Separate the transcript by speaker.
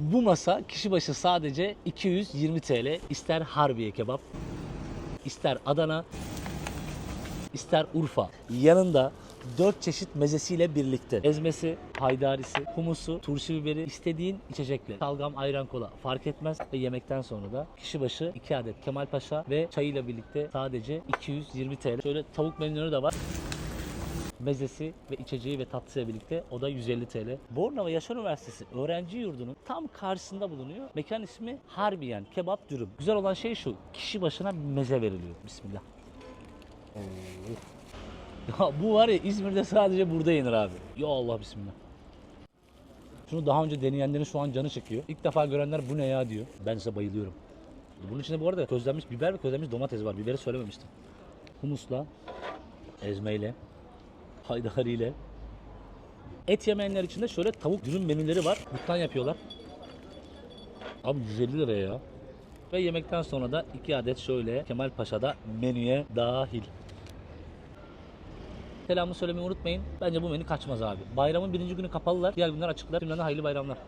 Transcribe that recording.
Speaker 1: Bu masa kişi başı sadece 220 TL. İster Harbiye kebap, ister Adana, ister Urfa. Yanında 4 çeşit mezesiyle birlikte. Ezmesi, haydarisi, humusu, turşu biberi, istediğin içecekle. Salgam, ayran, kola fark etmez. Ve yemekten sonra da kişi başı 2 adet Kemal Paşa ve çayıyla birlikte sadece 220 TL. Şöyle tavuk menüleri de var. Mezesi ve içeceği ve tatlısıyla birlikte o da 150 TL. Bornova Yaşar Üniversitesi öğrenci yurdunun tam karşısında bulunuyor. Mekan ismi Harbiyen Kebap Dürüm. Güzel olan şey şu, kişi başına bir meze veriliyor. Bismillah. Ya bu var ya İzmir'de sadece burada yenir abi. Ya Allah bismillah. Şunu daha önce deneyenlerin şu an canı çekiyor. İlk defa görenler bu ne ya diyor. Ben size bayılıyorum. Bunun içinde bu arada közlenmiş biber ve közlenmiş domates var. Biberi söylememiştim. Humusla, ezmeyle, haydariyle. Et yemeyenler için de şöyle tavuk dürüm menüleri var. Buttan yapıyorlar. Abi 150 lira ya. Ve yemekten sonra da iki adet şöyle Kemal Paşa'da menüye dahil. Selamı söylemeyi unutmayın. Bence bu menü kaçmaz abi. Bayramın birinci günü kapalılar. Diğer günler açıklar. Şimdiden de hayırlı bayramlar.